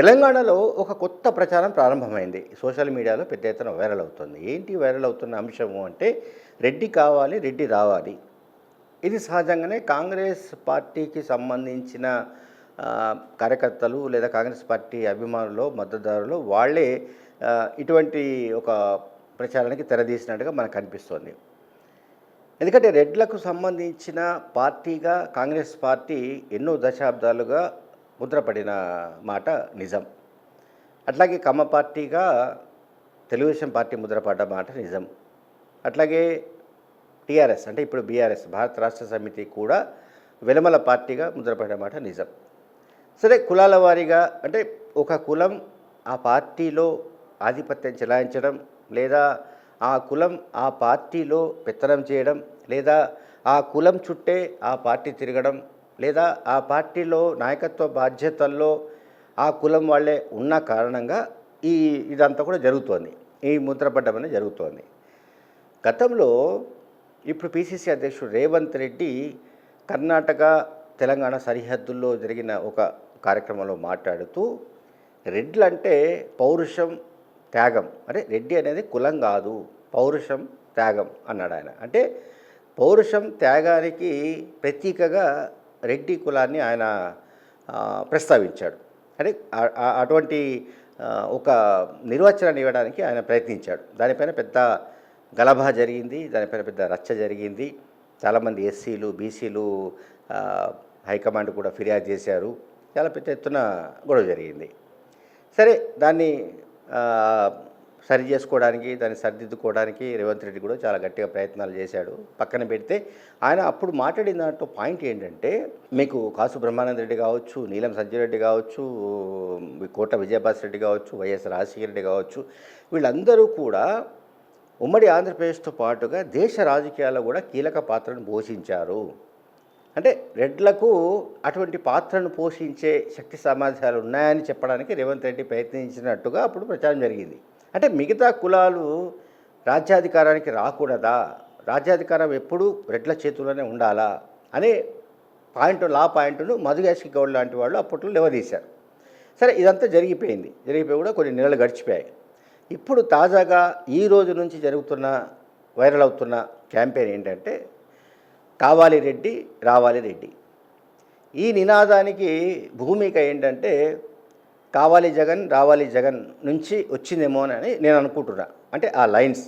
తెలంగాణలో ఒక కొత్త ప్రచారం ప్రారంభమైంది. సోషల్ మీడియాలో పెద్ద ఎత్తున వైరల్ అవుతుంది. ఏంటి వైరల్ అవుతున్న అంశము అంటే రెడ్డి కావాలి రెడ్డి రావాలి. ఇది సహజంగానే కాంగ్రెస్ పార్టీకి సంబంధించిన కార్యకర్తలు లేదా కాంగ్రెస్ పార్టీ అభిమానులు మద్దతుదారులు వాళ్ళే ఇటువంటి ఒక ప్రచారానికి తెరదీసినట్టుగా మనకు కనిపిస్తోంది ఎందుకంటే రెడ్లకు సంబంధించిన పార్టీగా కాంగ్రెస్ పార్టీ ఎన్నో దశాబ్దాలుగా ముద్రపడిన మాట నిజం. అట్లాగే కమ్మ పార్టీగా తెలుగుదేశం పార్టీ ముద్రపడ్డ మాట నిజం. అట్లాగే టీఆర్ఎస్ అంటే ఇప్పుడు బీఆర్ఎస్ భారత రాష్ట్ర సమితి కూడా వెలమల పార్టీగా ముద్రపడిన మాట నిజం. సరే కులాల వారీగా అంటే ఒక కులం ఆ పార్టీలో ఆధిపత్యం చెలాయించడం లేదా ఆ కులం ఆ పార్టీలో పెత్తనం చేయడం లేదా ఆ కులం చుట్టే ఆ పార్టీ తిరగడం లేదా ఆ పార్టీలో నాయకత్వ బాధ్యతల్లో ఆ కులం వాళ్ళే ఉన్న కారణంగా ఈ ఇదంతా కూడా జరుగుతోంది. ఈ ముద్రపడ్డం అనేది జరుగుతోంది. గతంలో ఇప్పుడు పిసిసి అధ్యక్షుడు రేవంత్ రెడ్డి కర్ణాటక తెలంగాణ సరిహద్దుల్లో జరిగిన ఒక కార్యక్రమంలో మాట్లాడుతూ రెడ్లు అంటే పౌరుషం త్యాగం. అంటే రెడ్డి అనేది కులం కాదు పౌరుషం త్యాగం అన్నాడు ఆయన అంటే పౌరుషం త్యాగానికి ప్రతీకగా రెడ్డి కులాన్ని ఆయన ప్రస్తావించాడు. అంటే అటువంటి ఒక నిర్వచనాన్ని ఇవ్వడానికి ఆయన ప్రయత్నించాడు. దానిపైన పెద్ద గలభా జరిగింది దానిపైన పెద్ద రచ్చ జరిగింది. చాలామంది ఎస్సీలు బీసీలు హైకమాండ్ కూడా ఫిర్యాదు చేశారు. చాలా పెద్ద ఎత్తున గొడవ జరిగింది. సరే దాన్ని సరి చేసుకోవడానికి దాన్ని సరిదిద్దుకోవడానికి రేవంత్ రెడ్డి కూడా చాలా గట్టిగా ప్రయత్నాలు చేశాడు. పక్కన పెడితే ఆయన అప్పుడు మాట్లాడిన దాంట్లో పాయింట్ ఏంటంటే మీకు కాసు బ్రహ్మానంద రెడ్డి కావచ్చు నీలం సంజయ్ రెడ్డి కావచ్చు కోట విజయభాస్ రెడ్డి కావచ్చు వైఎస్ రాజశేఖర రెడ్డి కావచ్చు వీళ్ళందరూ కూడా ఉమ్మడి ఆంధ్రప్రదేశ్తో పాటుగా దేశ రాజకీయాల్లో కూడా కీలక పాత్రను పోషించారు. అంటే రెడ్లకు అటువంటి పాత్రను పోషించే శక్తి సామర్థ్యాలు ఉన్నాయని చెప్పడానికి రేవంత్ రెడ్డి ప్రయత్నించినట్టుగా అప్పుడు ప్రచారం జరిగింది. అంటే మిగతా కులాలు రాజ్యాధికారానికి రాకూడదా? రాజ్యాధికారం ఎప్పుడూ రెడ్ల చేతుల్లోనే ఉండాలా? అనే పాయింట్ లా పాయింట్ను మధుగాసి గౌడ్ లాంటి వాళ్ళు అప్పట్లో లేవదీశారు. సరే ఇదంతా జరిగిపోయింది. జరిగిపోయి కూడా కొన్ని నెలలు గడిచిపోయాయి. ఇప్పుడు తాజాగా ఈ రోజు నుంచి జరుగుతున్న వైరల్ అవుతున్న క్యాంపెయిన్ ఏంటంటే కావాలి రెడ్డి రావాలి రెడ్డి. ఈ నినాదానికి భూమిక ఏంటంటే కావాలి జగన్ రావాలి జగన్ నుంచి వచ్చిందేమో అని నేను అనుకుంటున్నా. అంటే ఆ లైన్స్.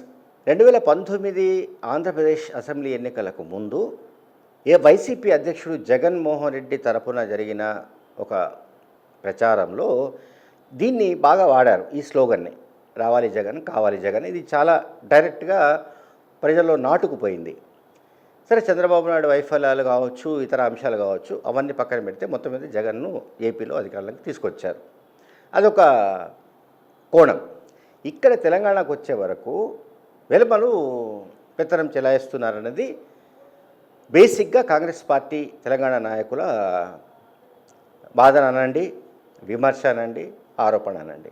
రెండు వేల పంతొమ్మిది ఆంధ్రప్రదేశ్ అసెంబ్లీ ఎన్నికలకు ముందు ఏ వైసీపీ అధ్యక్షుడు జగన్మోహన్ రెడ్డి తరపున జరిగిన ఒక ప్రచారంలో దీన్ని బాగా వాడారు ఈ స్లోగన్ని. రావాలి జగన్ కావాలి జగన్. ఇది చాలా డైరెక్ట్గా ప్రజల్లో నాటుకుపోయింది. సరే చంద్రబాబు నాయుడు వైఫల్యాలు కావచ్చు ఇతర అంశాలు కావచ్చు అవన్నీ పక్కన పెడితే మొత్తం మీద జగన్ను ఏపీలో అధికారంలోకి తీసుకొచ్చారు. అదొక కోణం. ఇక్కడ తెలంగాణకు వచ్చే వరకు వెలుమలు పెత్తనం చెలాయిస్తున్నారన్నది బేసిక్గా కాంగ్రెస్ పార్టీ తెలంగాణ నాయకుల బాధన అనండి విమర్శ అనండి ఆరోపణ అనండి.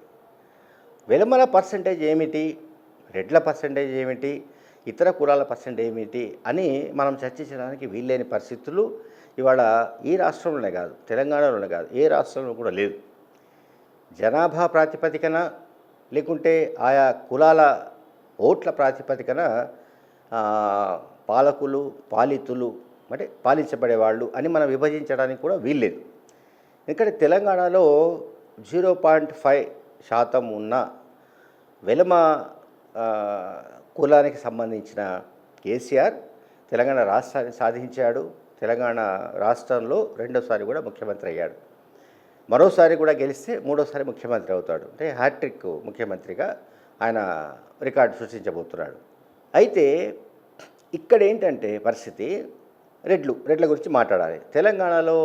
వెలుమల పర్సంటేజ్ ఏమిటి? రెడ్ల పర్సంటేజ్ ఏమిటి? ఇతర కులాల పర్సెంట్ ఏమిటి? అని మనం చర్చించడానికి వీల్లేని పరిస్థితులు ఇవాళ ఈ రాష్ట్రంలోనే కాదు తెలంగాణలోనే కాదు ఏ రాష్ట్రంలో కూడా లేదు. జనాభా ప్రాతిపదికన లేకుంటే ఆయా కులాల ఓట్ల ప్రాతిపదికన పాలకులు పాలితులు అంటే పాలించబడేవాళ్ళు అని మనం విభజించడానికి కూడా వీల్లేదు. ఎందుకంటే తెలంగాణలో జీరో పాయింట్ ఫైవ్ శాతం ఉన్న వెలమ కులానికి సంబంధించిన కేసీఆర్ తెలంగాణ రాష్ట్రాన్ని సాధించాడు. తెలంగాణ రాష్ట్రంలో రెండోసారి కూడా ముఖ్యమంత్రి అయ్యాడు. మరోసారి కూడా గెలిస్తే మూడోసారి ముఖ్యమంత్రి అవుతాడు. అంటే హ్యాట్రిక్ ముఖ్యమంత్రిగా ఆయన రికార్డు సృష్టించబోతున్నాడు. అయితే ఇక్కడ ఏంటంటే పరిస్థితి రెడ్లు రెడ్ల గురించి మాట్లాడాలి. తెలంగాణలో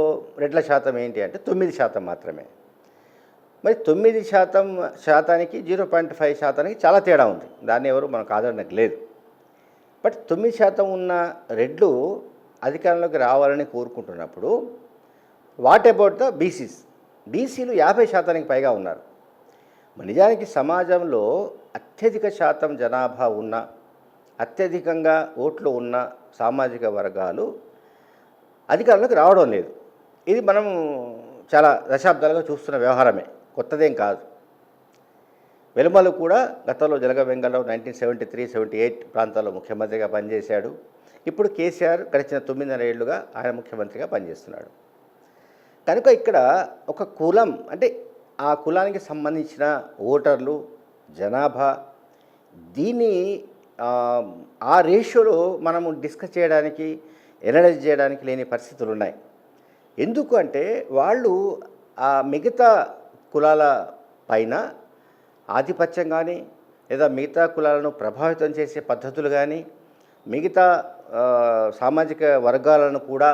రెడ్ల శాతం ఏంటి అంటే తొమ్మిది శాతం మాత్రమే. మరి తొమ్మిది శాతం శాతానికి జీరో పాయింట్ ఫైవ్ శాతానికి చాలా తేడా ఉంది. దాన్ని ఎవరు మనకు ఆదరణకు లేదు. బట్ తొమ్మిది శాతం ఉన్న రెడ్లు అధికారంలోకి రావాలని కోరుకుంటున్నప్పుడు వాట్ అబౌట్ ద బీసీస్? బీసీలు యాభై శాతానికి పైగా ఉన్నారు. నిజానికి సమాజంలో అత్యధిక శాతం జనాభా ఉన్న అత్యధికంగా ఓట్లు ఉన్న సామాజిక వర్గాలు అధికారంలోకి రావడం లేదు. ఇది మనం చాలా దశాబ్దాలుగా చూస్తున్న వ్యవహారమే. కొత్తదేం కాదు. వెలుమలు కూడా గతంలో Jalagam Vengalarao nineteen seventy three seventy eight ప్రాంతాల్లో ముఖ్యమంత్రిగా పనిచేశాడు. ఇప్పుడు కేసీఆర్ గడిచిన తొమ్మిదిన్నర ఏళ్ళుగా ఆయన ముఖ్యమంత్రిగా పనిచేస్తున్నాడు. కనుక ఇక్కడ ఒక కులం అంటే ఆ కులానికి సంబంధించిన ఓటర్లు జనాభా దీన్ని ఆ, రేషియోలో మనము డిస్కస్ చేయడానికి ఎనలైజ్ చేయడానికి లేని పరిస్థితులు ఉన్నాయి ఎందుకు అంటే వాళ్ళు ఆ మిగతా కులాల పైన ఆధిపత్యం కానీ లేదా మిగతా కులాలను ప్రభావితం చేసే పద్ధతులు కానీ మిగతా సామాజిక వర్గాలను కూడా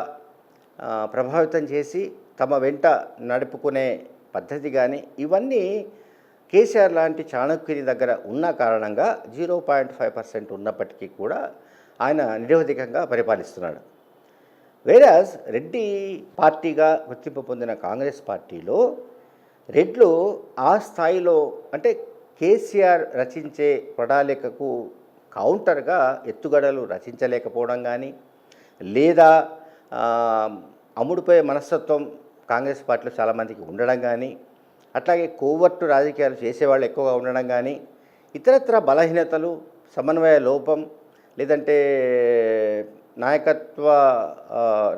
ప్రభావితం చేసి తమ వెంట నడుపుకునే పద్ధతి కానీ ఇవన్నీ కేసీఆర్ లాంటి చాణక్యుని దగ్గర ఉన్న కారణంగా జీరో పాయింట్ ఫైవ్ పర్సెంట్ ఉన్నప్పటికీ కూడా ఆయన నిరవధికంగా పరిపాలిస్తున్నాడు. వేరాజ్ రెడ్డి పార్టీగా గుర్తింపు పొందిన కాంగ్రెస్ పార్టీలో రెడ్లు ఆ స్థాయిలో అంటే కేసీఆర్ రచించే ప్రణాళికకు కౌంటర్గా ఎత్తుగడలు రచించలేకపోవడం కానీ లేదా అమ్ముడుపోయే మనస్తత్వం కాంగ్రెస్ పార్టీలో చాలామందికి ఉండడం కానీ అట్లాగే కోవర్టు రాజకీయాలు చేసేవాళ్ళు ఎక్కువగా ఉండడం కానీ ఇతరత్ర బలహీనతలు సమన్వయ లోపం లేదంటే నాయకత్వ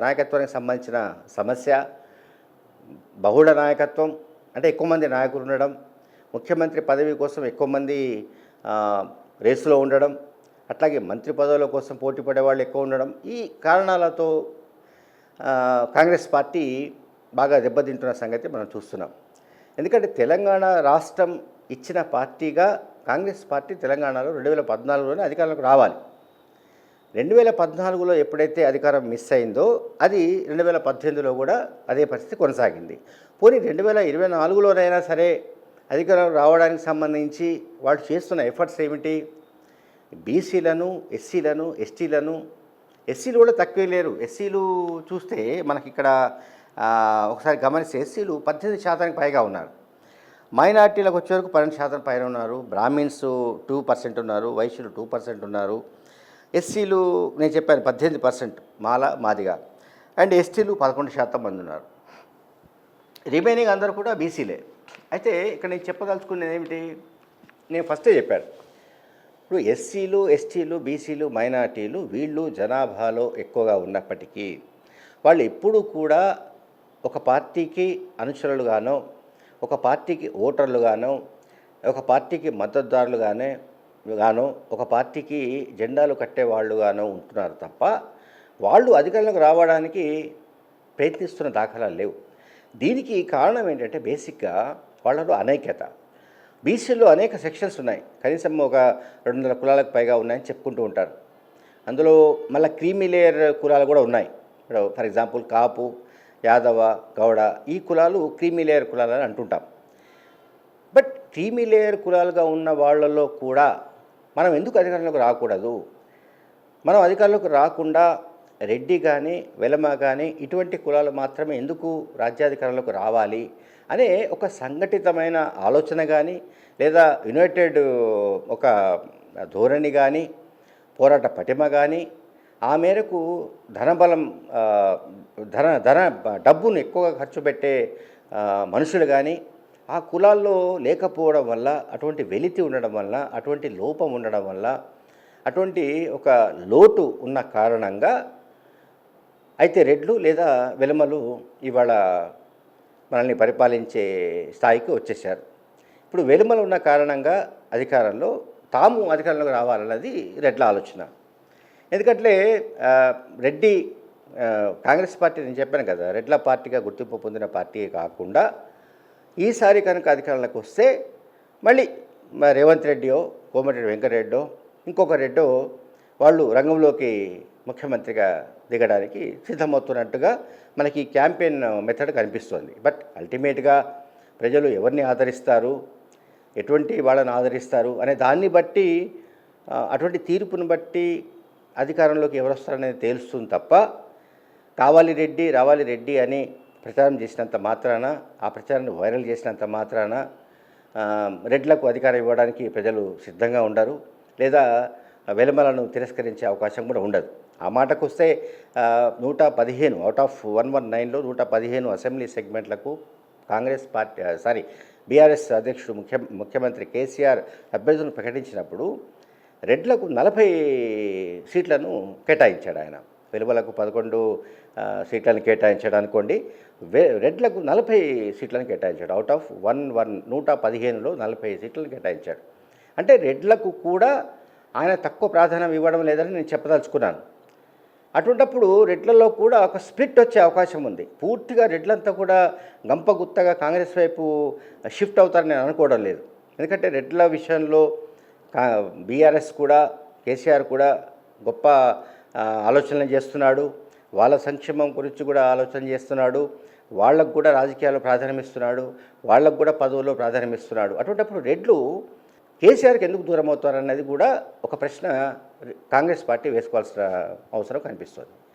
నాయకత్వానికి సంబంధించిన సమస్య బహుళ నాయకత్వం అంటే ఎక్కువ మంది నాయకులు ఉండడం ముఖ్యమంత్రి పదవి కోసం ఎక్కువ మంది రేసులో ఉండడం అట్లాగే మంత్రి పదవుల కోసం పోటీ పడేవాళ్ళు ఎక్కువ ఉండడం ఈ కారణాలతో కాంగ్రెస్ పార్టీ బాగా దెబ్బతింటున్న సంగతి మనం చూస్తున్నాం. ఎందుకంటే తెలంగాణ రాష్ట్రం ఇచ్చిన పార్టీగా కాంగ్రెస్ పార్టీ తెలంగాణలో రెండు వేల పద్నాలుగులోనే అధికారంలోకి రావాలి. రెండు వేల పద్నాలుగులో ఎప్పుడైతే అధికారం మిస్ అయిందో అది రెండు వేల పద్దెనిమిదిలో కూడా అదే పరిస్థితి కొనసాగింది. పోనీ రెండు వేల ఇరవై నాలుగులోనైనా సరే అధికారం రావడానికి సంబంధించి వాళ్ళు చేస్తున్న ఎఫర్ట్స్ ఏమిటి? బీసీలను ఎస్సీలను ఎస్టీలను ఎస్సీలు కూడా తక్కువే లేరు. ఎస్సీలు చూస్తే మనకి ఇక్కడ ఒకసారి గమనిస్తే ఎస్సీలు పద్దెనిమిది శాతానికి పైగా ఉన్నారు. మైనార్టీలకు వచ్చే వరకు పన్నెండు శాతం పైన ఉన్నారు. బ్రాహ్మిన్స్ టూ పర్సెంట్ ఉన్నారు. వైశ్యులు టూ పర్సెంట్ ఉన్నారు. ఎస్సీలు నేను చెప్పాను పద్దెనిమిది పర్సెంట్ మాల మాదిగా. అండ్ ఎస్టీలు పదకొండు శాతం మంది ఉన్నారు. రిమైనింగ్ అందరూ కూడా బీసీలే. అయితే ఇక్కడ నేను చెప్పదలుచుకునేది ఏమిటి? నేను ఫస్టే చెప్పాను. ఇప్పుడు ఎస్సీలు ఎస్టీలు బీసీలు మైనార్టీలు వీళ్ళు జనాభాలో ఎక్కువగా ఉన్నప్పటికీ వాళ్ళు ఎప్పుడూ కూడా ఒక పార్టీకి అనుచరులుగానో ఒక పార్టీకి ఓటర్లుగానో ఒక పార్టీకి మద్దతుదారులుగానే గానో ఒక పార్టీకి జెండాలు కట్టేవాళ్ళుగానో ఉంటున్నారు తప్ప వాళ్ళు అధికారంలోకి రావడానికి ప్రయత్నిస్తున్న దాఖలాలు లేవు. దీనికి కారణం ఏంటంటే బేసిక్గా వాళ్ళలో అనేకత బీసీలో అనేక సెక్షన్స్ ఉన్నాయి. కనీసం ఒక రెండు వందల కులాలకు పైగా ఉన్నాయని చెప్పుకుంటూ ఉంటారు. అందులో మళ్ళీ క్రీమీ లేయర్ కులాలు కూడా ఉన్నాయి. ఇప్పుడు ఫర్ ఎగ్జాంపుల్ కాపు యాదవ గౌడ ఈ కులాలు క్రీమీ లేయర్ కులాలని అంటుంటాం. బట్ క్రీమీ లేయర్ కులాలుగా ఉన్న వాళ్ళలో కూడా మనం ఎందుకు అధికారంలోకి రాకూడదు? మనం అధికారంలోకి రాకుండా రెడ్డి కానీ వెలమ కానీ ఇటువంటి కులాలు మాత్రమే ఎందుకు రాజ్యాధికారంలోకి రావాలి అనే ఒక సంఘటితమైన ఆలోచన కానీ లేదా యునైటెడ్ ఒక ధోరణి కానీ పోరాట పటిమ కానీ ఆ మేరకు ధనబలం ధన ధన డబ్బును ఎక్కువగా ఖర్చు పెట్టే మనుషులు కానీ ఆ కులాల్లో లేకపోవడం వల్ల అటువంటి వెలితి ఉండడం వల్ల అటువంటి లోపం ఉండడం వల్ల అటువంటి ఒక లోటు ఉన్న కారణంగా అయితే రెడ్లు లేదా వెలమలు ఇవాళ మనల్ని పరిపాలించే స్థాయికి వచ్చేసారు ఇప్పుడు వెలుమలు ఉన్న కారణంగా అధికారంలో తాము అధికారంలోకి రావాలన్నది రెడ్ల ఆలోచన. ఎందుకంటే రెడ్డి కాంగ్రెస్ పార్టీ నేను చెప్పాను కదా రెడ్ల పార్టీగా గుర్తింపు పొందిన పార్టీ కాకుండా ఈసారి కనుక అధికారంలోకి వస్తే మళ్ళీ రేవంత్ రెడ్డియో కోమటిరెడ్డి వెంకటరెడ్డో ఇంకొక రెడ్డో వాళ్ళు రంగంలోకి ముఖ్యమంత్రిగా దిగడానికి సిద్ధమవుతున్నట్టుగా మనకి ఈ క్యాంపెయిన్ మెథడ్ కనిపిస్తుంది. బట్ అల్టిమేట్గా ప్రజలు ఎవరిని ఆదరిస్తారు ఎటువంటి వాళ్ళని ఆదరిస్తారు అనే దాన్ని బట్టి అటువంటి తీర్పును బట్టి అధికారంలోకి ఎవరు వస్తారనేది తేలుస్తుంది తప్ప కావాలి రెడ్డి రావాలి రెడ్డి అని ప్రచారం చేసినంత మాత్రాన ఆ ప్రచారాన్ని వైరల్ చేసినంత మాత్రాన రెడ్లకు అధికారం ఇవ్వడానికి ప్రజలు సిద్ధంగా ఉండరు. లేదా వెలుమలను తిరస్కరించే అవకాశం కూడా ఉండదు. ఆ మాటకు వస్తే నూట పదిహేను అవుట్ ఆఫ్ వన్ వన్ నైన్లో నూట పదిహేను అసెంబ్లీ సెగ్మెంట్లకు కాంగ్రెస్ పార్టీ సారీ బీఆర్ఎస్ అధ్యక్షుడు ముఖ్య ముఖ్యమంత్రి కేసీఆర్ అభ్యర్థులను ప్రకటించినప్పుడు రెడ్లకు నలభై సీట్లను కేటాయించాడు ఆయన. వెలువలకు పదకొండు సీట్లను కేటాయించాడు అనుకోండి రెడ్లకు నలభై సీట్లను కేటాయించాడు. అవుట్ ఆఫ్ వన్ వన్ నూట పదిహేనులో నలభై సీట్లను కేటాయించాడు. అంటే రెడ్లకు కూడా ఆయన తక్కువ ప్రాధాన్యం ఇవ్వడం లేదని నేను చెప్పదలుచుకున్నాను. అటువంటప్పుడు రెడ్లలో కూడా ఒక స్ప్లిట్ వచ్చే అవకాశం ఉంది. పూర్తిగా రెడ్లంతా కూడా గంపగుత్తగా కాంగ్రెస్ వైపు షిఫ్ట్ అవుతారని నేను అనుకోవడం లేదు. ఎందుకంటే రెడ్ల విషయంలో బీఆర్ఎస్ కూడా కేసీఆర్ కూడా గొప్ప ఆలోచనలు చేస్తున్నాడు. వాళ్ళ సంక్షేమం గురించి కూడా ఆలోచన చేస్తున్నాడు. వాళ్ళకు కూడా రాజకీయాల్లో ప్రాధాన్యం ఇస్తున్నాడు. వాళ్ళకు కూడా పదవుల్లో ప్రాధాన్యం ఇస్తున్నాడు. అటువంటిప్పుడు రెడ్లు కేసీఆర్కి ఎందుకు దూరం అవుతారన్నది కూడా ఒక ప్రశ్న కాంగ్రెస్ పార్టీ వేసుకోవాల్సిన అవసరం కనిపిస్తుంది.